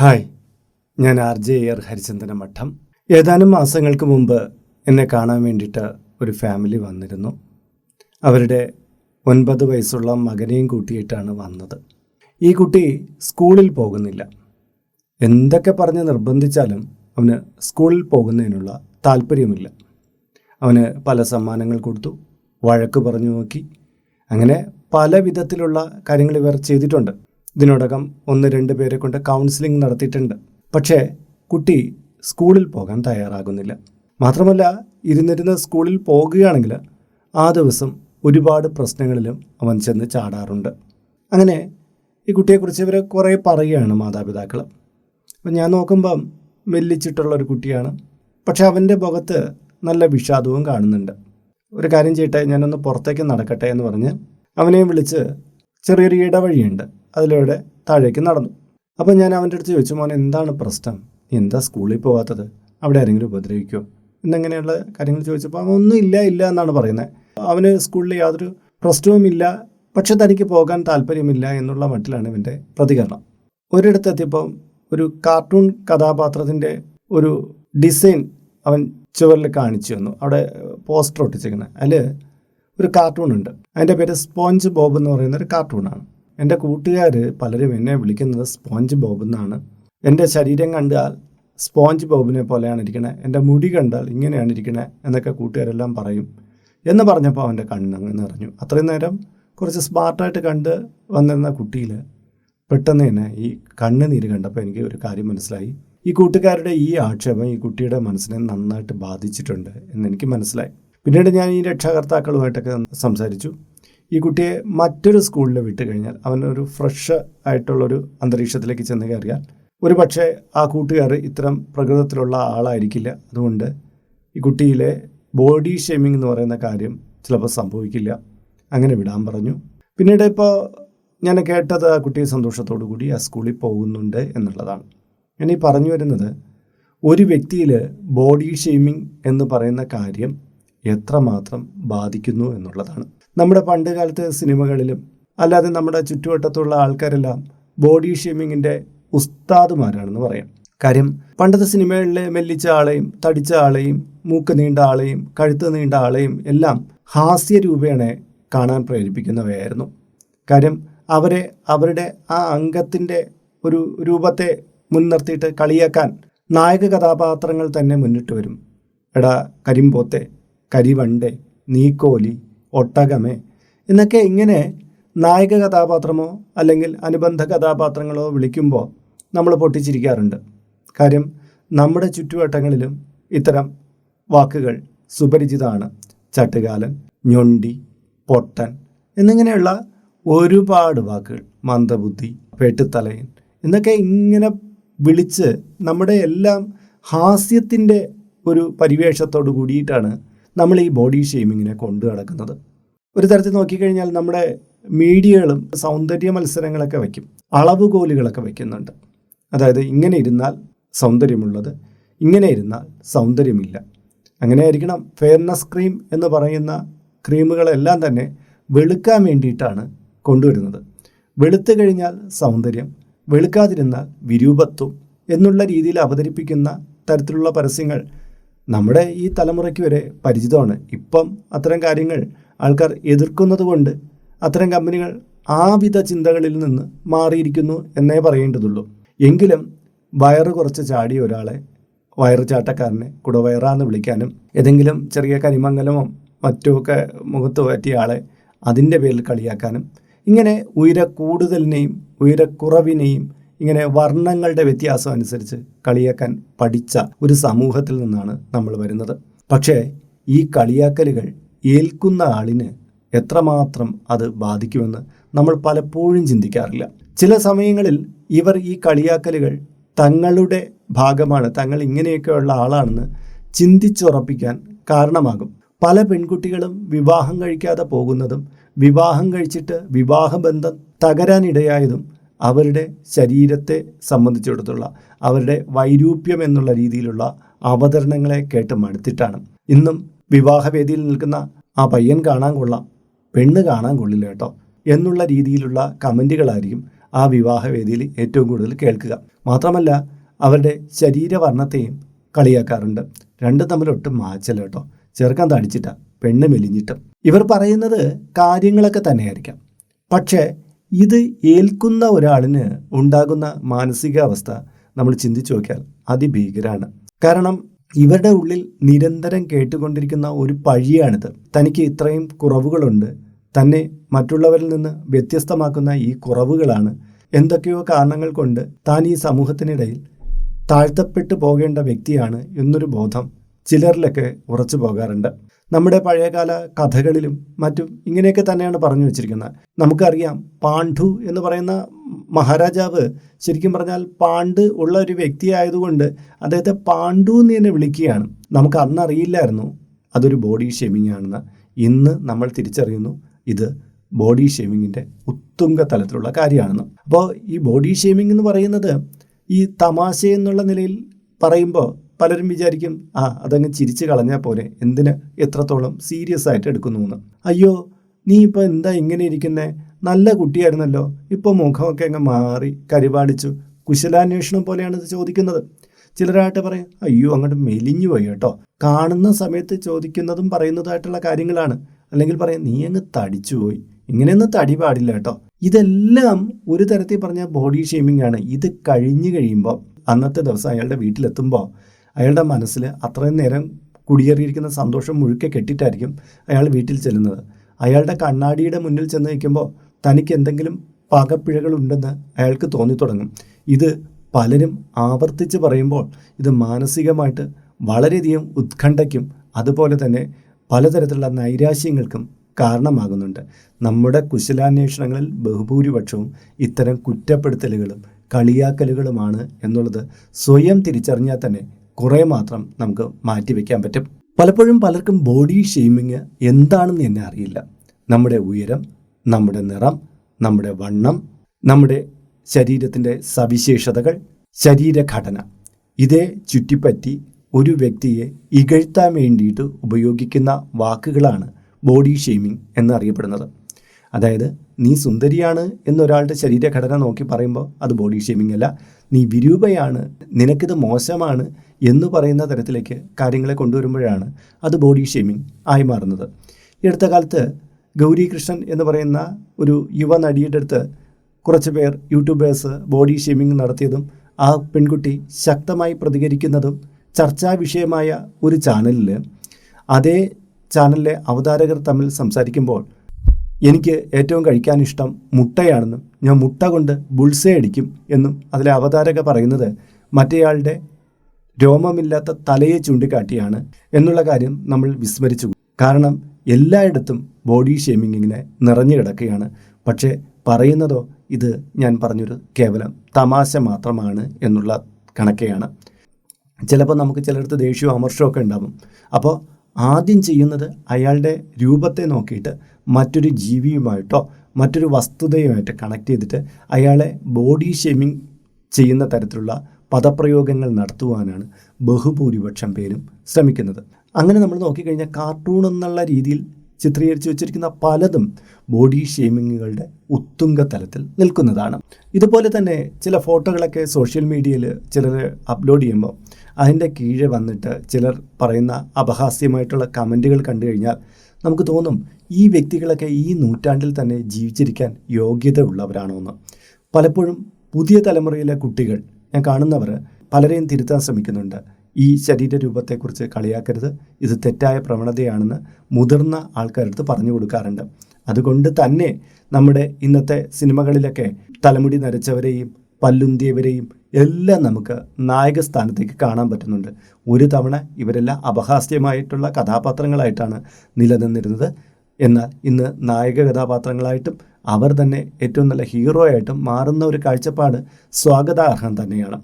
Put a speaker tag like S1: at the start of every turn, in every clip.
S1: Hi. ഞാൻ R J air Harichandana മഠം. ഏതാനും മാസങ്ങൾക്ക് മുമ്പ് എന്നെ കാണാൻ വേണ്ടിയിട്ട് ഒരു ഫാമിലി വന്നിരുന്നു. അവരുടെ ഒൻപത് വയസ്സുള്ള മകനെയും കൂട്ടിയിട്ടാണ് വന്നത്. ഈ കുട്ടി സ്കൂളിൽ പോകുന്നില്ല. എന്തൊക്കെ പറഞ്ഞ് നിർബന്ധിച്ചാലും അവന് സ്കൂളിൽ പോകുന്നതിനുള്ള താല്പര്യമില്ല. അവന് പല സമ്മാനങ്ങൾ കൊടുത്തു വഴക്ക് പറഞ്ഞു നോക്കി. അങ്ങനെ പല വിധത്തിലുള്ള കാര്യങ്ങൾ ഇവർ ചെയ്തിട്ടുണ്ട്. ഇതിനോടകം ഒന്ന് രണ്ട് പേരെ കൊണ്ട് കൗൺസിലിംഗ് നടത്തിയിട്ടുണ്ട്. പക്ഷേ കുട്ടി സ്കൂളിൽ പോകാൻ തയ്യാറാകുന്നില്ല. മാത്രമല്ല ഇരുന്നിരുന്ന് സ്കൂളിൽ പോകുകയാണെങ്കിൽ ആ ദിവസം ഒരുപാട് പ്രശ്നങ്ങളിലും അവൻ ചെന്ന് ചാടാറുണ്ട്. അങ്ങനെ ഈ കുട്ടിയെക്കുറിച്ച് ഇവർ കുറേ പറയുകയാണ് മാതാപിതാക്കൾ അപ്പം ഞാൻ നോക്കുമ്പം മെല്ലിച്ചിട്ടുള്ള ഒരു കുട്ടിയാണ്. പക്ഷെ അവന്റെ മുഖത്ത് നല്ല വിഷാദവും കാണുന്നുണ്ട്. ഒരു കാര്യം ചെയ്യട്ടെ ഞാനൊന്ന് പുറത്തേക്ക് നടക്കട്ടെ എന്ന് പറഞ്ഞ് അവനെയും വിളിച്ച് ചെറിയൊരു ഇടവഴിയുണ്ട്. അതിലൂടെ താഴേക്ക് നടന്നു. അപ്പോൾ ഞാൻ അവന്റെ അടുത്ത് ചോദിച്ചു മോൻ എന്താണ് പ്രശ്നം? എന്താ സ്കൂളിൽ പോകാത്തത് അവിടെ ആരെങ്കിലും ഉപദ്രവിക്കുമോ എന്നങ്ങനെയുള്ള കാര്യങ്ങൾ ചോദിച്ചപ്പോൾ അവൻ ഒന്നും ഇല്ല ഇല്ല എന്നാണ് പറയുന്നത് അവന് സ്കൂളിൽ യാതൊരു പ്രശ്നവുമില്ല പക്ഷെ തനിക്ക് പോകാൻ താല്പര്യമില്ല എന്നുള്ള മട്ടിലാണ് ഇവന്റെ പ്രതികരണം. ഒരിടത്തെത്തിയപ്പോൾ ഒരു കാർട്ടൂൺ കഥാപാത്രത്തിന്റെ ഒരു ഡിസൈൻ അവൻ ചുവരിൽ കാണിച്ചു തന്നു. അവിടെ പോസ്റ്റർ ഒട്ടിച്ചിരിക്കുന്നത്. അതിൽ ഒരു കാർട്ടൂൺ ഉണ്ട്. അതിന്റെ പേര് സ്പോഞ്ച് ബോബ് എന്ന് പറയുന്ന ഒരു കാർട്ടൂണാണ് എന്റെ കൂട്ടുകാർ പലരും എന്നെ വിളിക്കുന്നത് സ്പോഞ്ച് ബോബ് എന്നാണ്. എന്റെ ശരീരം കണ്ടാൽ സ്പോഞ്ച് ബോബിനെ പോലെയാണ് ഇരിക്കണേ. എന്റെ മുടി കണ്ടാൽ ഇങ്ങനെയാണ് ഇരിക്കണേ എന്നൊക്കെ കൂട്ടുകാരെല്ലാം പറയും എന്ന് പറഞ്ഞപ്പോൾ അവന്റെ കണ്ണങ്ങ് നിറഞ്ഞു. അത്രയും നേരം കുറച്ച് സ്മാർട്ടായിട്ട് കണ്ട് വന്നിരുന്ന കുട്ടിയിൽ പെട്ടെന്ന് തന്നെ ഈ കണ്ണുനീര് കണ്ടപ്പോൾ എനിക്ക് ഒരു കാര്യം മനസ്സിലായി. ഈ കൂട്ടുകാരുടെ ഈ ആക്ഷേപം ഈ കുട്ടിയുടെ മനസ്സിനെ നന്നായിട്ട് ബാധിച്ചിട്ടുണ്ട് എന്നെനിക്ക് മനസ്സിലായി. പിന്നീട് ഞാൻ ഈ രക്ഷാകർത്താക്കളുമായിട്ടൊക്കെ സംസാരിച്ചു. ഈ കുട്ടിയെ മറ്റൊരു സ്കൂളിൽ വിട്ട് കഴിഞ്ഞാൽ അവനൊരു ഫ്രഷ് ആയിട്ടുള്ളൊരു അന്തരീക്ഷത്തിലേക്ക് ചെന്ന് കയറിയാൽ ഒരു പക്ഷേ ആ കൂട്ടുകാർ ഇത്തരം പ്രകൃതത്തിലുള്ള ആളായിരിക്കില്ല. അതുകൊണ്ട് ഈ കുട്ടിയിലെ ബോഡി ഷേമിംഗ് എന്ന് പറയുന്ന കാര്യം ചിലപ്പോൾ സംഭവിക്കില്ല. അങ്ങനെ വിടാൻ പറഞ്ഞു. പിന്നീട് ഇപ്പോൾ ഞാൻ കേട്ടത് ആ കുട്ടി സന്തോഷത്തോടു കൂടി ആ സ്കൂളിൽ പോകുന്നുണ്ട് എന്നുള്ളതാണ്. ഞാൻ ഈ പറഞ്ഞു വരുന്നത് ഒരു വ്യക്തിയിൽ ബോഡി ഷെയ്മിങ് എന്ന് പറയുന്ന കാര്യം എത്രമാത്രം ബാധിക്കുന്നു എന്നുള്ളതാണ്. നമ്മുടെ പണ്ട് കാലത്തെ സിനിമകളിലും അല്ലാതെ നമ്മുടെ ചുറ്റുവട്ടത്തുള്ള ആൾക്കാരെല്ലാം ബോഡി ഷേമിങ്ങിന്റെ ഉസ്താദുമാരാണെന്ന് പറയാം. കാര്യം പണ്ടത്തെ സിനിമകളിലെ മെല്ലിച്ച ആളെയും തടിച്ച ആളെയും മൂക്ക് നീണ്ട ആളെയും കഴുത്ത് നീണ്ട ആളെയും എല്ലാം ഹാസ്യ രൂപേണ കാണാൻ പ്രേരിപ്പിക്കുന്നവയായിരുന്നു. കാര്യം അവരെ അവരുടെ ആ അംഗത്തിന്റെ ഒരു രൂപത്തെ മുൻനിർത്തിയിട്ട് കളിയാക്കാൻ നായക കഥാപാത്രങ്ങൾ തന്നെ മുന്നിട്ട് വരും. എടാ കരിമ്പോത്തെ കരിവണ്ട് നീക്കോലി ഒട്ടകമേ എന്നൊക്കെ ഇങ്ങനെ നായക കഥാപാത്രമോ അല്ലെങ്കിൽ അനുബന്ധ കഥാപാത്രങ്ങളോ വിളിക്കുമ്പോൾ നമ്മൾ പൊട്ടിച്ചിരിക്കാറുണ്ട്. കാര്യം നമ്മുടെ ചുറ്റുവട്ടങ്ങളിലും ഇത്തരം വാക്കുകൾ സുപരിചിതമാണ്. ചട്ടുകാലൻ ഞൊണ്ടി പൊട്ടൻ എന്നിങ്ങനെയുള്ള ഒരുപാട് വാക്കുകൾ. മന്ദബുദ്ധി പെട്ടുത്തലയൻ എന്നൊക്കെ ഇങ്ങനെ വിളിച്ച് നമ്മുടെ എല്ലാം ഹാസ്യത്തിന്റെ ഒരു പരിവേഷത്തോട് കൂടിയിട്ടാണ് നമ്മൾ ഈ ബോഡി ഷെയ്മിങ്ങിനെ കൊണ്ടു നടക്കുന്നത്. ഒരു തരത്തിൽ നോക്കിക്കഴിഞ്ഞാൽ നമ്മുടെ മീഡിയകളും സൗന്ദര്യ മത്സരങ്ങളൊക്കെ വയ്ക്കും. അളവുകോലുകളൊക്കെ വയ്ക്കുന്നുണ്ട്. അതായത് ഇങ്ങനെ ഇരുന്നാൽ സൗന്ദര്യമുള്ളത് ഇങ്ങനെ ഇരുന്നാൽ സൗന്ദര്യമില്ല. അങ്ങനെ ആയിരിക്കണം ഫെയർനെസ് ക്രീം എന്ന് പറയുന്ന ക്രീമുകളെല്ലാം തന്നെ വെളുക്കാൻ വേണ്ടിയിട്ടാണ് കൊണ്ടുവരുന്നത്. വെളുത്തു കഴിഞ്ഞാൽ സൗന്ദര്യം വെളുക്കാതിരുന്നാൽ വിരൂപത്വം എന്നുള്ള രീതിയിൽ അവതരിപ്പിക്കുന്ന തരത്തിലുള്ള പരസ്യങ്ങൾ നമ്മുടെ ഈ തലമുറയ്ക്ക് വരെ പരിചിതമാണ്. ഇപ്പം അത്തരം കാര്യങ്ങൾ ആൾക്കാർ എതിർക്കുന്നത് കൊണ്ട് അത്തരം കമ്പനികൾ ആവിധ വിധ ചിന്തകളിൽ നിന്ന് മാറിയിരിക്കുന്നു എന്നേ പറയേണ്ടതുള്ളൂ. എങ്കിലും വയറ് കുറച്ച് ചാടിയ ഒരാളെ വയറ് ചാട്ടക്കാരനെ കുടവയറാന്ന് വിളിക്കാനും ഏതെങ്കിലും ചെറിയ കരിമംഗലമോ മറ്റുമൊക്കെ മുഖത്ത് പറ്റിയ ആളെ അതിന്റെ പേരിൽ കളിയാക്കാനും ഇങ്ങനെ ഉയരക്കൂടുതലിനെയും ഉയരക്കുറവിനെയും ഇങ്ങനെ വർണങ്ങളുടെ വ്യത്യാസം അനുസരിച്ച് കളിയാക്കാൻ പഠിച്ച ഒരു സമൂഹത്തിൽ നിന്നാണ് നമ്മൾ വരുന്നത്. പക്ഷേ ഈ കളിയാക്കലുകൾ ഏൽക്കുന്ന ആളിന് എത്രമാത്രം അത് ബാധിക്കുമെന്ന് നമ്മൾ പലപ്പോഴും ചിന്തിക്കാറില്ല. ചില സമയങ്ങളിൽ ഇവർ ഈ കളിയാക്കലുകൾ തങ്ങളുടെ ഭാഗമാണ് തങ്ങൾ ഇങ്ങനെയൊക്കെയുള്ള ആളാണെന്ന് ചിന്തിച്ചുറപ്പിക്കാൻ കാരണമാകും. പല പെൺകുട്ടികളും വിവാഹം കഴിക്കാതെ പോകുന്നതും വിവാഹം കഴിച്ചിട്ട് വിവാഹബന്ധം തകരാനിടയായതും അവരുടെ ശരീരത്തെ സംബന്ധിച്ചിടത്തുള്ള അവരുടെ വൈരൂപ്യം എന്നുള്ള രീതിയിലുള്ള അവതരണങ്ങളെ കേട്ട് മടുത്തിട്ടാണ്. ഇന്നും വിവാഹവേദിയിൽ നിൽക്കുന്ന ആ പയ്യൻ കാണാൻ കൊള്ളാം പെണ്ണ് കാണാൻ കൊള്ളില്ല കേട്ടോ എന്നുള്ള രീതിയിലുള്ള കമന്റുകളായിരിക്കും ആ വിവാഹവേദിയിൽ ഏറ്റവും കൂടുതൽ കേൾക്കുക. മാത്രമല്ല അവരുടെ ശരീരവർണത്തെയും കളിയാക്കാറുണ്ട്. രണ്ടും തമ്മിൽ ഒട്ടും മാച്ചല്ല കേട്ടോ. ചെറുക്കാൻ തടിച്ചിട്ട പെണ്ണ് മെലിഞ്ഞിട്ടും. ഇവർ പറയുന്നത് കാര്യങ്ങളൊക്കെ തന്നെയായിരിക്കാം. പക്ഷേ ഇത് ഏൽക്കുന്ന ഒരാളിന് ഉണ്ടാകുന്ന മാനസികാവസ്ഥ നമ്മൾ ചിന്തിച്ചു നോക്കിയാൽ അതിഭീകരാണ്. കാരണം ഇവരുടെ ഉള്ളിൽ നിരന്തരം കേട്ടുകൊണ്ടിരിക്കുന്ന ഒരു പഴിയാണിത്. തനിക്ക് ഇത്രയും കുറവുകളുണ്ട്. തന്നെ മറ്റുള്ളവരിൽ നിന്ന് വ്യത്യസ്തമാക്കുന്ന ഈ കുറവുകളാണ്. എന്തൊക്കെയോ കാരണങ്ങൾ കൊണ്ട് താൻ ഈ സമൂഹത്തിനിടയിൽ താഴ്ത്തപ്പെട്ടു പോകേണ്ട വ്യക്തിയാണ് എന്നൊരു ബോധം ചിലരിലൊക്കെ ഉറച്ചു പോകാറുണ്ട്. നമ്മുടെ പഴയകാല കഥകളിലും മറ്റും ഇങ്ങനെയൊക്കെ തന്നെയാണ് പറഞ്ഞു വെച്ചിരിക്കുന്നത്. നമുക്കറിയാം പാണ്ഡു എന്ന് പറയുന്ന മഹാരാജാവ് ശരിക്കും പറഞ്ഞാൽ പാണ്ഡ് ഉള്ള ഒരു വ്യക്തിയായതുകൊണ്ട് അദ്ദേഹത്തെ പാണ്ഡു എന്ന് തന്നെ വിളിക്കുകയാണ്. നമുക്ക് അന്നറിയില്ലായിരുന്നു. അതൊരു ബോഡി ഷേമിംഗ് ആണെന്ന്. ഇന്ന് നമ്മൾ തിരിച്ചറിയുന്നു ഇത് ബോഡി ഷേമിങ്ങിന്റെ ഉത്തുംഗ തലത്തിലുള്ള കാര്യമാണെന്ന്. അപ്പോൾ ഈ ബോഡി ഷേമിംഗ് എന്ന് പറയുന്നത് ഈ തമാശ എന്നുള്ള നിലയിൽ പറയുമ്പോൾ പലരും വിചാരിക്കും ആ അതങ്ങ് ചിരിച്ചു കളഞ്ഞാൽ പോരെ. എന്തിന് എത്രത്തോളം സീരിയസ് ആയിട്ട് എടുക്കുന്നു എന്ന് അയ്യോ നീ ഇപ്പോൾ എന്താ ഇങ്ങനെ ഇരിക്കുന്നേ? നല്ല കുട്ടിയായിരുന്നല്ലോ. ഇപ്പോൾ മുഖമൊക്കെ അങ്ങ് മാറി കരിപാടിച്ചു കുശലാന്വേഷണം പോലെയാണ് ഇത് ചോദിക്കുന്നത്. ചിലരായിട്ട് പറയും അയ്യോ അങ്ങോട്ട് മെലിഞ്ഞു പോയി കേട്ടോ. കാണുന്ന സമയത്ത് ചോദിക്കുന്നതും പറയുന്നതായിട്ടുള്ള കാര്യങ്ങളാണ്. അല്ലെങ്കിൽ പറയും നീ അങ്ങ് തടിച്ചു പോയി. ഇങ്ങനെയൊന്നും തടി പാടില്ല കേട്ടോ. ഇതെല്ലാം ഒരു തരത്തിൽ പറഞ്ഞ ബോഡി ഷേമിംഗ് ആണ്. ഇത് കഴിഞ്ഞു കഴിയുമ്പോൾ അന്നത്തെ ദിവസം അയാളുടെ വീട്ടിലെത്തുമ്പോൾ അയാളുടെ മനസ്സിൽ അത്രയും നേരം കുടിയേറിയിരിക്കുന്ന സന്തോഷം മുഴുക്കെ കെട്ടിയിട്ടായിരിക്കും അയാൾ വീട്ടിൽ ചെല്ലുന്നത്. അയാളുടെ കണ്ണാടിയുടെ മുന്നിൽ ചെന്ന് നിൽക്കുമ്പോൾ തനിക്ക് എന്തെങ്കിലും പകപ്പിഴകളുണ്ടെന്ന് അയാൾക്ക് തോന്നിത്തുടങ്ങും. ഇത് പലരും ആവർത്തിച്ച് പറയുമ്പോൾ ഇത് മാനസികമായിട്ട് വളരെയധികം ഉത്കണ്ഠയ്ക്കും അതുപോലെ തന്നെ പലതരത്തിലുള്ള നൈരാശ്യങ്ങൾക്കും കാരണമാകുന്നുണ്ട്. നമ്മുടെ കുശലാന്വേഷണങ്ങളിൽ ബഹുഭൂരിപക്ഷവും ഇത്തരം കുറ്റപ്പെടുത്തലുകളും കളിയാക്കലുകളുമാണ് എന്നുള്ളത് സ്വയം തിരിച്ചറിഞ്ഞാൽ തന്നെ കുറേ മാത്രം നമുക്ക് മാറ്റി മാറ്റിവെക്കാൻ പറ്റും. പലപ്പോഴും പലർക്കും ബോഡി ഷെയ്മിങ് എന്താണെന്ന് തന്നെ അറിയില്ല. നമ്മുടെ ഉയരം നമ്മുടെ നിറം നമ്മുടെ വണ്ണം നമ്മുടെ ശരീരത്തിന്റെ സവിശേഷതകൾ ശരീരഘടന. ഇതേ ചുറ്റിപ്പറ്റി ഒരു വ്യക്തിയെ ഇകഴ്ത്താൻ വേണ്ടിയിട്ട് ഉപയോഗിക്കുന്ന വാക്കുകളാണ് ബോഡി ഷെയ്മിങ് എന്നറിയപ്പെടുന്നത്. അതായത് നീ സുന്ദരിയാണ് എന്നൊരാളുടെ ശരീരഘടന നോക്കി പറയുമ്പോൾ അത് ബോഡി ഷേമിംഗ് അല്ല. നീ വിരൂപയാണ് നിനക്കിത് മോശമാണ് എന്ന് പറയുന്ന തരത്തിലേക്ക് കാര്യങ്ങളെ കൊണ്ടുവരുമ്പോഴാണ് അത് ബോഡി ഷേമിംഗ് ആയി മാറുന്നത്. ഈ അടുത്ത കാലത്ത് ഗൗരി കൃഷ്ണൻ എന്ന് പറയുന്ന ഒരു യുവ നടിയുടെ അടുത്ത് കുറച്ച് പേർ യൂട്യൂബേഴ്സ് ബോഡി ഷേമിംഗ് നടത്തിയതും ആ പെൺകുട്ടി ശക്തമായി പ്രതികരിക്കുന്നതും ചർച്ചാ വിഷയമായ ഒരു ചാനലിൽ അതേ ചാനലിലെ അവതാരകർ തമ്മിൽ സംസാരിക്കുമ്പോൾ എനിക്ക് ഏറ്റവും കഴിക്കാൻ ഇഷ്ടം മുട്ടയാണെന്നും ഞാൻ മുട്ട കൊണ്ട് ബുൾസേ അടിക്കും എന്നും അതിലെ അവതാരക പറയുന്നത് മറ്റേയാളുടെ രോമമില്ലാത്ത തലയെ ചൂണ്ടിക്കാട്ടിയാണ് എന്നുള്ള കാര്യം നമ്മൾ വിസ്മരിച്ചു. കാരണം എല്ലായിടത്തും ബോഡി ഷേമിങ്ങിനെ നിറഞ്ഞു കിടക്കുകയാണ്. പക്ഷേ പറയുന്നതോ ഇത് ഞാൻ പറഞ്ഞൊരു കേവലം തമാശ മാത്രമാണ് എന്നുള്ള കണക്കെയാണ്. ചിലപ്പോൾ നമുക്ക് ചിലയിടത്ത് ദേഷ്യവും അമർഷമൊക്കെ ഉണ്ടാകും അപ്പോൾ ആദ്യം ചെയ്യുന്നത് അയാളുടെ രൂപത്തെ നോക്കിയിട്ട് മറ്റൊരു ജീവിയുമായിട്ടോ മറ്റൊരു വസ്തുതയുമായിട്ട് കണക്ട് ചെയ്തിട്ട് അയാളെ ബോഡി ഷേമിങ് ചെയ്യുന്ന തരത്തിലുള്ള പദപ്രയോഗങ്ങൾ നടത്തുവാനാണ് ബഹുഭൂരിപക്ഷം പേരും ശ്രമിക്കുന്നത്. അങ്ങനെ നമ്മൾ നോക്കിക്കഴിഞ്ഞാൽ കാർട്ടൂൺ എന്നുള്ള രീതിയിൽ ചിത്രീകരിച്ച് വെച്ചിരിക്കുന്ന പലതും ബോഡി ഷേമിങ്ങുകളുടെ ഉത്തുംഗ തലത്തിൽ നിൽക്കുന്നതാണ്. ഇതുപോലെ തന്നെ ചില ഫോട്ടോകളൊക്കെ സോഷ്യൽ മീഡിയയിൽ ചിലർ അപ്ലോഡ് ചെയ്യുമ്പോൾ അതിന്റെ കീഴെ വന്നിട്ട് ചിലർ പറയുന്ന അപഹാസ്യമായിട്ടുള്ള കമന്റുകൾ കണ്ടു കഴിഞ്ഞാൽ നമുക്ക് തോന്നും ഈ വ്യക്തികളൊക്കെ ഈ നൂറ്റാണ്ടിൽ തന്നെ ജീവിച്ചിരിക്കാൻ യോഗ്യത ഉള്ളവരാണോ എന്ന് പലപ്പോഴും പുതിയ തലമുറയിലെ കുട്ടികൾ ഞാൻ കാണുന്നവർ പലരെയും തിരുത്താൻ ശ്രമിക്കുന്നുണ്ട്. ഈ ശരീരരൂപത്തെക്കുറിച്ച് കളിയാക്കരുത് ഇത് തെറ്റായ പ്രവണതയാണെന്ന് മുതിർന്ന ആൾക്കാരടുത്ത് പറഞ്ഞു കൊടുക്കാറുണ്ട്. അതുകൊണ്ട് തന്നെ നമ്മുടെ ഇന്നത്തെ സിനിമകളിലൊക്കെ തലമുടി നരച്ചവരെയും പല്ലുന്തിയവരെയും എല്ലാം നമുക്ക് നായക സ്ഥാനത്തേക്ക് കാണാൻ പറ്റുന്നുണ്ട്. ഒരു തവണ ഇവരെല്ലാം അപഹാസ്യമായിട്ടുള്ള കഥാപാത്രങ്ങളായിട്ടാണ് നിലനിന്നിരുന്നത്. എന്നാൽ ഇന്ന് നായക കഥാപാത്രങ്ങളായിട്ടും അവർ തന്നെ ഏറ്റവും നല്ല ഹീറോ ആയിട്ടും മാറുന്ന ഒരു കാഴ്ചപ്പാട് സ്വാഗതാർഹം തന്നെയാണ്.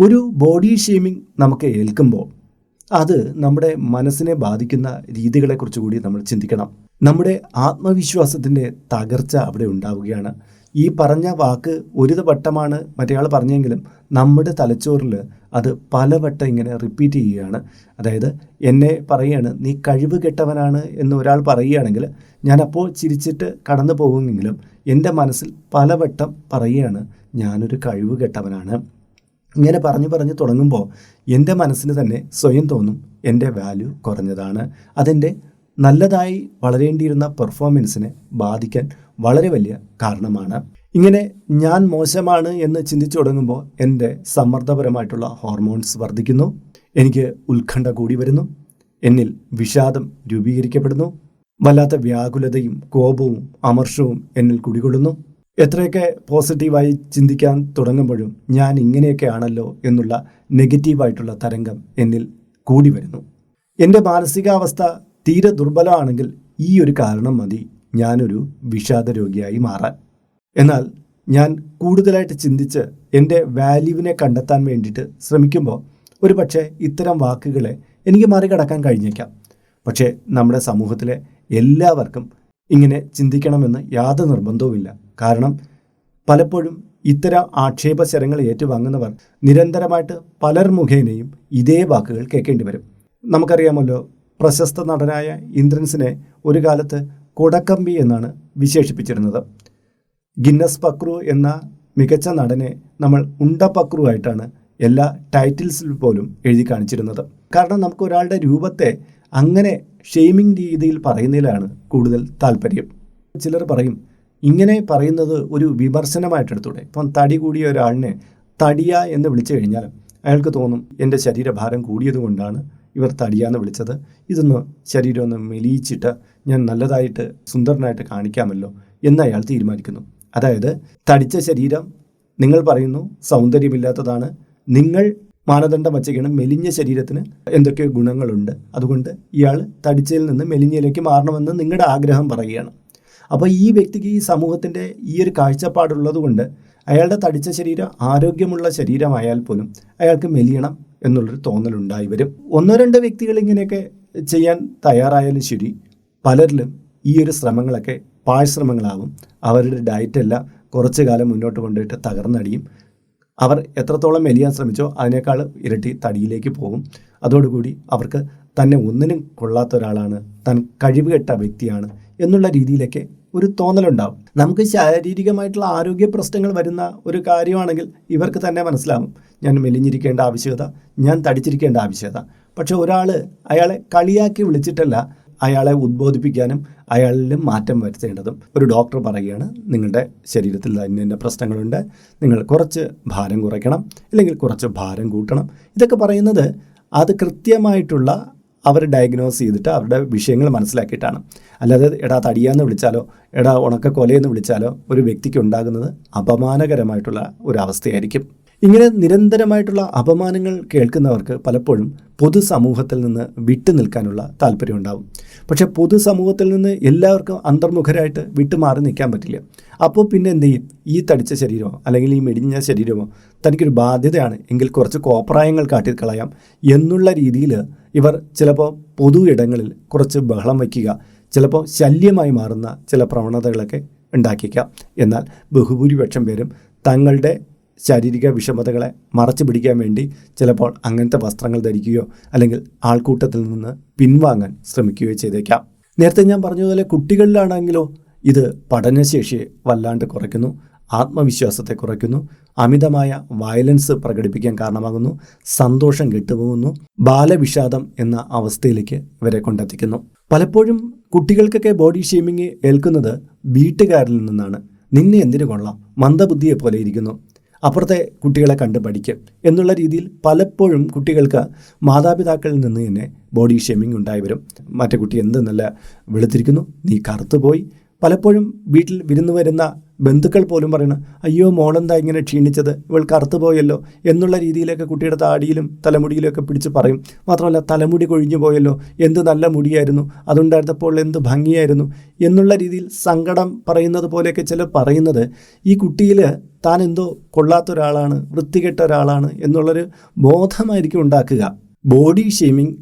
S1: ഒരു ബോഡി ഷേമിംഗ് നമുക്ക് ഏൽക്കുമ്പോൾ അത് നമ്മുടെ മനസ്സിനെ ബാധിക്കുന്ന രീതികളെക്കുറിച്ച് കൂടി നമ്മൾ ചിന്തിക്കണം. നമ്മുടെ ആത്മവിശ്വാസത്തിന്റെ തകർച്ച അവിടെ ഉണ്ടാവുകയാണ്. ഈ പറഞ്ഞ വാക്ക് ഒരു വട്ടമാണ് മറ്റേയാൾ പറഞ്ഞെങ്കിലും നമ്മുടെ തലച്ചോറിൽ അത് പലവട്ടം ഇങ്ങനെ റിപ്പീറ്റ് ചെയ്യുകയാണ്. അതായത് എന്നെ പറയുകയാണ് നീ കഴിവ് കെട്ടവനാണ് എന്ന് ഒരാൾ പറയുകയാണെങ്കിൽ ഞാൻ അപ്പോൾ ചിരിച്ചിട്ട് കടന്നു പോകുമെങ്കിലും എന്റെ മനസ്സിൽ പലവട്ടം പറയുകയാണ് ഞാനൊരു കഴിവ് കെട്ടവനാണ്. ഇങ്ങനെ പറഞ്ഞു പറഞ്ഞു തുടങ്ങുമ്പോൾ എന്റെ മനസ്സിന് തന്നെ സ്വയം തോന്നും എന്റെ വാല്യൂ കുറഞ്ഞതാണ്. അതെന്റെ നല്ലതായി വളരേണ്ടിയിരുന്ന പെർഫോമൻസിനെ ബാധിക്കാൻ വളരെ വലിയ കാരണമാണ്. ഇങ്ങനെ ഞാൻ മോശമാണ് എന്ന് ചിന്തിച്ചു തുടങ്ങുമ്പോൾ എന്റെ സമ്മർദ്ദപരമായിട്ടുള്ള ഹോർമോൺസ് വർദ്ധിക്കുന്നു. എനിക്ക് ഉത്കണ്ഠ കൂടി വരുന്നു. എന്നിൽ വിഷാദം രൂപീകരിക്കപ്പെടുന്നു. വല്ലാത്ത വ്യാകുലതയും കോപവും അമർഷവും എന്നിൽ കുടികൊള്ളുന്നു. എത്രയൊക്കെ പോസിറ്റീവായി ചിന്തിക്കാൻ തുടങ്ങുമ്പോഴും ഞാൻ ഇങ്ങനെയൊക്കെ ആണല്ലോ എന്നുള്ള നെഗറ്റീവായിട്ടുള്ള തരംഗം എന്നിൽ കൂടി വരുന്നു. എന്റെ മാനസികാവസ്ഥ തീരെ ദുർബലമാണെങ്കിൽ ഈ ഒരു കാരണം മതി. ഞാനൊരു വിഷാദ രോഗിയായി മാറാൻ. എന്നാൽ ഞാൻ കൂടുതലായിട്ട് ചിന്തിച്ച് എന്റെ വാല്യൂവിനെ കണ്ടെത്താൻ വേണ്ടിയിട്ട് ശ്രമിക്കുമ്പോൾ ഒരു പക്ഷേ ഇത്തരം വാക്കുകളെ എനിക്ക് മറികടക്കാൻ കഴിഞ്ഞേക്കാം. പക്ഷേ നമ്മുടെ സമൂഹത്തിലെ എല്ലാവർക്കും ഇങ്ങനെ ചിന്തിക്കണമെന്ന് യാതൊരു നിർബന്ധവുമില്ല. കാരണം പലപ്പോഴും ഇത്തരം ആക്ഷേപശരങ്ങൾ ഏറ്റുവാങ്ങുന്നവർ നിരന്തരമായിട്ട് പലർ മുഖേനയും ഇതേ വാക്കുകൾ കേൾക്കേണ്ടി വരും. നമുക്കറിയാമല്ലോ പ്രശസ്ത നടനായ ഇന്ദ്രൻസിനെ ഒരു കാലത്ത് കൊടക്കമ്പി എന്നാണ് വിശേഷിപ്പിച്ചിരുന്നത്. ഗിന്നസ് പക്രു എന്ന മികച്ച നടനെ നമ്മൾ ഉണ്ട പക്രു ആയിട്ടാണ് എല്ലാ ടൈറ്റിൽസിൽ പോലും എഴുതി കാണിച്ചിരുന്നത്. കാരണം നമുക്ക് ഒരാളുടെ രൂപത്തെ അങ്ങനെ ഷെയ്മിങ് രീതിയിൽ പറയുന്നതിലാണ് കൂടുതൽ താല്പര്യം. ചിലർ പറയും ഇങ്ങനെ പറയുന്നത് ഒരു വിമർശനമായിട്ടെടുത്തൂടെ? ഇപ്പം തടി കൂടിയ ഒരാളിനെ തടിയ എന്ന് വിളിച്ചു കഴിഞ്ഞാൽ അയാൾക്ക് തോന്നും എന്റെ ശരീരഭാരം കൂടിയതുകൊണ്ടാണ് ഇവർ തടിയാന്ന് വിളിച്ചത്. ഇതൊന്ന് ശരീരം ഒന്ന് മെലിയിച്ചിട്ട് ഞാൻ നല്ലതായിട്ട് സുന്ദരനായിട്ട് കാണിക്കാമല്ലോ എന്ന് അയാൾ തീരുമാനിക്കുന്നു. അതായത് തടിച്ച ശരീരം നിങ്ങൾ പറയുന്നു സൗന്ദര്യമില്ലാത്തതാണ്. നിങ്ങൾ മാനദണ്ഡം വച്ചേക്കണം മെലിഞ്ഞ ശരീരത്തിന് എന്തൊക്കെ ഗുണങ്ങളുണ്ട്. അതുകൊണ്ട് ഇയാൾ തടിച്ചതിൽ നിന്ന് മെലിഞ്ഞയിലേക്ക് മാറണമെന്ന് നിങ്ങളുടെ ആഗ്രഹം പറയുകയാണ്. അപ്പോൾ ഈ വ്യക്തിക്ക് ഈ സമൂഹത്തിന്റെ ഈ ഒരു കാഴ്ചപ്പാടുള്ളത് കൊണ്ട് അയാളുടെ തടിച്ച ശരീരം ആരോഗ്യമുള്ള ശരീരമായാൽ പോലും അയാൾക്ക് മെലിയണം എന്നുള്ളൊരു തോന്നലുണ്ടായി വരും. ഒന്നോ രണ്ടോ വ്യക്തികൾ ഇങ്ങനെയൊക്കെ ചെയ്യാൻ തയ്യാറായാലും ശരി പലരിലും ഈ ഒരു ശ്രമങ്ങളൊക്കെ പാഴ്ശ്രമങ്ങളാവും. അവരുടെ ഡയറ്റെല്ലാം കുറച്ചു കാലം മുന്നോട്ട് കൊണ്ടുപോയിട്ട് തകർന്നടിയും. അവർ എത്രത്തോളം മെലിയാൻ ശ്രമിച്ചോ അതിനേക്കാൾ ഇരട്ടി തടിയിലേക്ക് പോകും. അതോടുകൂടി അവർക്ക് തന്നെ ഒന്നിനും കൊള്ളാത്ത ഒരാളാണ് താൻ കഴിവുകെട്ട വ്യക്തിയാണ് എന്നുള്ള രീതിയിലേക്ക് ഒരു തോന്നലുണ്ടാവും. നമുക്ക് ശാരീരികമായിട്ടുള്ള ആരോഗ്യ പ്രശ്നങ്ങൾ വരുന്ന ഒരു കാര്യമാണെങ്കിൽ ഇവർക്ക് തന്നെ മനസ്സിലാവും. ഞാൻ മെലിഞ്ഞിരിക്കേണ്ട ആവശ്യകത ഞാൻ തടിച്ചിരിക്കേണ്ട ആവശ്യകത. പക്ഷെ ഒരാൾ അയാളെ കളിയാക്കി വിളിച്ചിട്ടല്ല അയാളെ ഉദ്ബോധിപ്പിക്കാനും അയാളിലും മാറ്റം വരുത്തേണ്ടതും ഒരു ഡോക്ടർ പറയുകയാണ്. നിങ്ങളുടെ ശരീരത്തിൽ തന്നെ ഇന്ന പ്രശ്നങ്ങളുണ്ട്. നിങ്ങൾ കുറച്ച് ഭാരം കുറയ്ക്കണം. അല്ലെങ്കിൽ കുറച്ച് ഭാരം കൂട്ടണം. ഇതൊക്കെ പറയുന്നത് അത് കൃത്യമായിട്ടുള്ള അവർ ഡയഗ്നോസ് ചെയ്തിട്ട് അവരുടെ വിഷയങ്ങൾ മനസ്സിലാക്കിയിട്ടാണ്. അല്ലാതെ എടാ തടിയാന്ന് വിളിച്ചാലോ എടാ ഉണക്ക കൊലയെന്ന് വിളിച്ചാലോ ഒരു വ്യക്തിക്ക് ഉണ്ടാകുന്നത് അപമാനകരമായിട്ടുള്ള ഒരു അവസ്ഥയായിരിക്കും. ഇങ്ങനെ നിരന്തരമായിട്ടുള്ള അപമാനങ്ങൾ കേൾക്കുന്നവർക്ക് പലപ്പോഴും പൊതുസമൂഹത്തിൽ നിന്ന് വിട്ടു നിൽക്കാനുള്ള താല്പര്യം ഉണ്ടാവും പക്ഷേ പൊതുസമൂഹത്തിൽ നിന്ന് എല്ലാവർക്കും അന്തർമുഖരായിട്ട് വിട്ടുമാറി നിൽക്കാൻ പറ്റില്ല. അപ്പോൾ പിന്നെ എന്ത് ചെയ്യും? ഈ തടിച്ച ശരീരമോ അല്ലെങ്കിൽ ഈ മെടിഞ്ഞ ശരീരമോ തനിക്കൊരു ബാധ്യതയാണ്. എങ്കിൽ കുറച്ച് കോപ്രായങ്ങൾ കാട്ടി കളയാം എന്നുള്ള രീതിയിൽ ഇവർ ചിലപ്പോൾ പൊതു ഇടങ്ങളിൽ കുറച്ച് ബഹളം വയ്ക്കുക ചിലപ്പോൾ ശല്യമായി മാറുന്ന ചില പ്രവണതകളൊക്കെ ഉണ്ടാക്കിയേക്കാം. എന്നാൽ ബഹുഭൂരിപക്ഷം പേരും തങ്ങളുടെ ശാരീരിക വിഷമതകളെ മറച്ചു പിടിക്കാൻ വേണ്ടി ചിലപ്പോൾ അങ്ങനത്തെ വസ്ത്രങ്ങൾ ധരിക്കുകയോ അല്ലെങ്കിൽ ആൾക്കൂട്ടത്തിൽ നിന്ന് പിൻവാങ്ങാൻ ശ്രമിക്കുകയോ ചെയ്തേക്കാം. നേരത്തെ ഞാൻ പറഞ്ഞതുപോലെ കുട്ടികളിലാണെങ്കിലോ ഇത് പഠനശേഷിയെ വല്ലാണ്ട് കുറയ്ക്കുന്നു ആത്മവിശ്വാസത്തെ കുറയ്ക്കുന്നു അമിതമായ വയലൻസ് പ്രകടിപ്പിക്കാൻ കാരണമാകുന്നു സന്തോഷം കെട്ടുപോകുന്നു ബാലവിഷാദം എന്ന അവസ്ഥയിലേക്ക് ഇവരെ കൊണ്ടെത്തിക്കുന്നു. പലപ്പോഴും കുട്ടികൾക്കൊക്കെ ബോഡി ഷേമിങ് ഏൽക്കുന്നത് വീട്ടുകാരിൽ നിന്നാണ്. നിന്നെ എന്തിനു കൊള്ളാം? മന്ദബുദ്ധിയെ പോലെ ഇരിക്കുന്നു. അപ്പുറത്തെ കുട്ടികളെ കണ്ട് പഠിക്കും എന്നുള്ള രീതിയിൽ പലപ്പോഴും കുട്ടികൾക്ക് മാതാപിതാക്കളിൽ നിന്ന് തന്നെ ബോഡി ഷേമിംഗ് ഉണ്ടായി വരും മറ്റേ കുട്ടി എന്ത് നല്ല വെളുത്തിരിക്കുന്നു നീ കറുത്തുപോയി. പലപ്പോഴും വീട്ടിൽ വിരുന്നു വരുന്ന ബന്ധുക്കൾ പോലും പറയണം അയ്യോ മോളെന്താ ഇങ്ങനെ ക്ഷീണിച്ചത്? ഇവൾ കറുത്തു പോയല്ലോ എന്നുള്ള രീതിയിലൊക്കെ കുട്ടിയുടെ താടിയിലും തലമുടിയിലൊക്കെ പിടിച്ച് പറയും. മാത്രമല്ല തലമുടി കൊഴിഞ്ഞു പോയല്ലോ എന്ത് നല്ല മുടിയായിരുന്നു അതുണ്ടായിരുന്നപ്പോൾ എന്ത് ഭംഗിയായിരുന്നു എന്നുള്ള രീതിയിൽ സങ്കടം പറയുന്നത് പോലെയൊക്കെ ചില പറയുന്നത്. ഈ കുട്ടിയിൽ താൻ എന്തോ കൊള്ളാത്ത ഒരാളാണ് വൃത്തികെട്ട ഒരാളാണ് എന്നുള്ളൊരു ബോധമായിരിക്കും ഉണ്ടാക്കുക. ബോഡി ഷെയ്മിങ്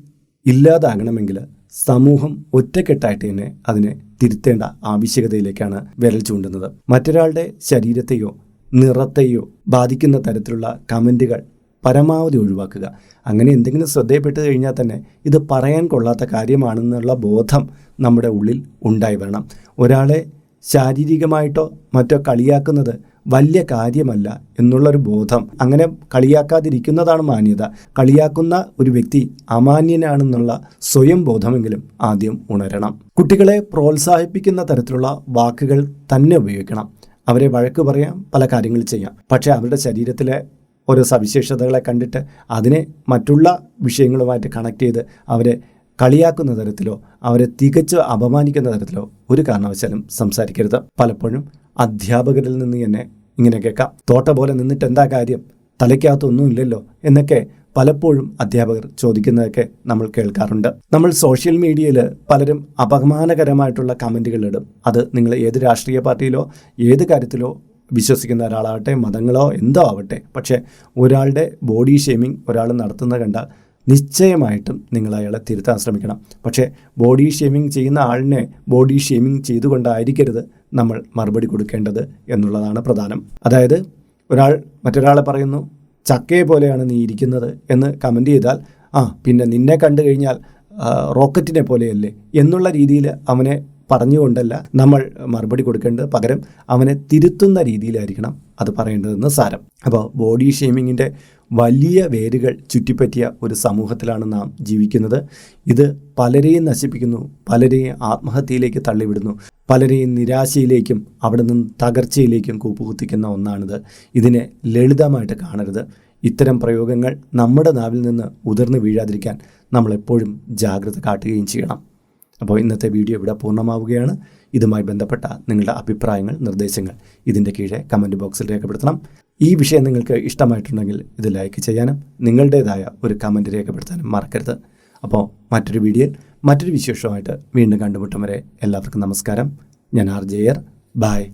S1: ഇല്ലാതാകണമെങ്കിൽ സമൂഹം ഒറ്റക്കെട്ടായിട്ട് തന്നെ അതിനെ തിരുത്തേണ്ട ആവശ്യകതയിലേക്കാണ് വിരൽ ചൂണ്ടുന്നത്. മറ്റൊരാളുടെ ശരീരത്തെയോ നിറത്തെയോ ബാധിക്കുന്ന തരത്തിലുള്ള കമന്റുകൾ പരമാവധി ഒഴിവാക്കുക. അങ്ങനെ എന്തെങ്കിലും ശ്രദ്ധയപ്പെട്ട് കഴിഞ്ഞാൽ തന്നെ ഇത് പറയാൻ കൊള്ളാത്ത കാര്യമാണെന്നുള്ള ബോധം നമ്മുടെ ഉള്ളിൽ ഉണ്ടായി വരണം. ഒരാളെ ശാരീരികമായിട്ടോ മറ്റോ കളിയാക്കുന്നത് വലിയ കാര്യമല്ല എന്നുള്ളൊരു ബോധം അങ്ങനെ കളിയാക്കാതിരിക്കുന്നതാണ് മാന്യത. കളിയാക്കുന്ന ഒരു വ്യക്തി അമാന്യനാണെന്നുള്ള സ്വയം ബോധമെങ്കിലും ആദ്യം ഉണരണം. കുട്ടികളെ പ്രോത്സാഹിപ്പിക്കുന്ന തരത്തിലുള്ള വാക്കുകൾ തന്നെ ഉപയോഗിക്കണം. അവരെ വഴക്ക് പറയാം പല കാര്യങ്ങൾ ചെയ്യാം. പക്ഷേ അവരുടെ ശരീരത്തിലെ ഓരോ സവിശേഷതകളെ കണ്ടിട്ട് അതിനെ മറ്റുള്ള വിഷയങ്ങളുമായിട്ട് കണക്ട് ചെയ്ത് അവരെ കളിയാക്കുന്ന തരത്തിലോ അവരെ തികച്ച് അപമാനിക്കുന്ന തരത്തിലോ ഒരു കാരണവശാലും സംസാരിക്കരുത്. പലപ്പോഴും അധ്യാപകരിൽ നിന്ന് തന്നെ ഇങ്ങനെ കേൾക്കാം. തോട്ട പോലെ നിന്നിട്ട് എന്താ കാര്യം? തലയ്ക്കകത്തൊന്നും ഇല്ലല്ലോ എന്നൊക്കെ പലപ്പോഴും അധ്യാപകർ ചോദിക്കുന്നതൊക്കെ നമ്മൾ കേൾക്കാറുണ്ട്. നമ്മൾ സോഷ്യൽ മീഡിയയിൽ പലരും അപമാനകരമായിട്ടുള്ള കമന്റുകൾ ഇടും. അത് നിങ്ങൾ ഏത് രാഷ്ട്രീയ പാർട്ടിയിലോ ഏത് കാര്യത്തിലോ വിശ്വസിക്കുന്ന ഒരാളാവട്ടെ മതങ്ങളോ എന്തോ ആവട്ടെ പക്ഷേ ഒരാളുടെ ബോഡി ഷേമിംഗ് ഒരാൾ നടത്തുന്നത് കണ്ടാൽ നിശ്ചയമായിട്ടും നിങ്ങൾ അയാളെ തിരുത്താൻ ശ്രമിക്കണം. പക്ഷേ ബോഡി ഷേമിംഗ് ചെയ്യുന്ന ആളിനെ ബോഡി ഷേമിംഗ് ചെയ്തുകൊണ്ടായിരിക്കരുത്. നമ്മൾ മറുപടി കൊടുക്കേണ്ടത് എന്നുള്ളതാണ് പ്രധാനം. അതായത് ഒരാൾ മറ്റൊരാളെ പറയുന്നു ചക്കയെ പോലെയാണ് നീ ഇരിക്കുന്നത് എന്ന് കമന്റ് ചെയ്താൽ ആ പിന്നെ നിന്നെ കണ്ടു കഴിഞ്ഞാൽ റോക്കറ്റിനെ പോലെയല്ലേ എന്നുള്ള രീതിയിൽ അവനെ പറഞ്ഞുകൊണ്ടല്ല നമ്മൾ മറുപടി കൊടുക്കേണ്ടത്. പകരം അവനെ തിരുത്തുന്ന രീതിയിലായിരിക്കണം അത് പറയേണ്ടതെന്ന് സാരം. അപ്പോൾ ബോഡി ഷെയ്മിങ്ങിന്റെ വലിയ വേരുകൾ ചുറ്റിപ്പറ്റിയ ഒരു സമൂഹത്തിലാണ് നാം ജീവിക്കുന്നത്. ഇത് പലരെയും നശിപ്പിക്കുന്നു പലരെയും ആത്മഹത്യയിലേക്ക് തള്ളിവിടുന്നു. പലരെയും നിരാശയിലേക്കും അവിടെ നിന്ന് തകർച്ചയിലേക്കും കൂപ്പുകുത്തിക്കുന്ന ഒന്നാണിത്. ഇതിനെ ലളിതമായിട്ട് കാണരുത്. ഇത്തരം പ്രയോഗങ്ങൾ നമ്മുടെ നാവിൽ നിന്ന് ഉതിർന്നു വീഴാതിരിക്കാൻ നമ്മളെപ്പോഴും ജാഗ്രത കാട്ടുകയും ചെയ്യണം. അപ്പോൾ ഇന്നത്തെ വീഡിയോ ഇവിടെ പൂർണമാവുകയാണ്. ഇതുമായി ബന്ധപ്പെട്ട നിങ്ങളുടെ അഭിപ്രായങ്ങൾ നിർദ്ദേശങ്ങൾ ഇതിന്റെ കീഴെ കമന്റ് ബോക്സിൽ രേഖപ്പെടുത്തണം. ഈ വിഷയം നിങ്ങൾക്ക് ഇഷ്ടമായിട്ടുണ്ടെങ്കിൽ ഇത് ലൈക്ക് ചെയ്യാനും നിങ്ങളുടേതായ ഒരു കമന്റ് രേഖപ്പെടുത്താനും മറക്കരുത്. അപ്പോൾ മറ്റൊരു വീഡിയോയിൽ മറ്റൊരു വിശേഷമായിട്ട് വീണ്ടും കണ്ടുമുട്ടും വരെ എല്ലാവർക്കും നമസ്കാരം. ഞാൻ ആർ ജെയർ ബായ്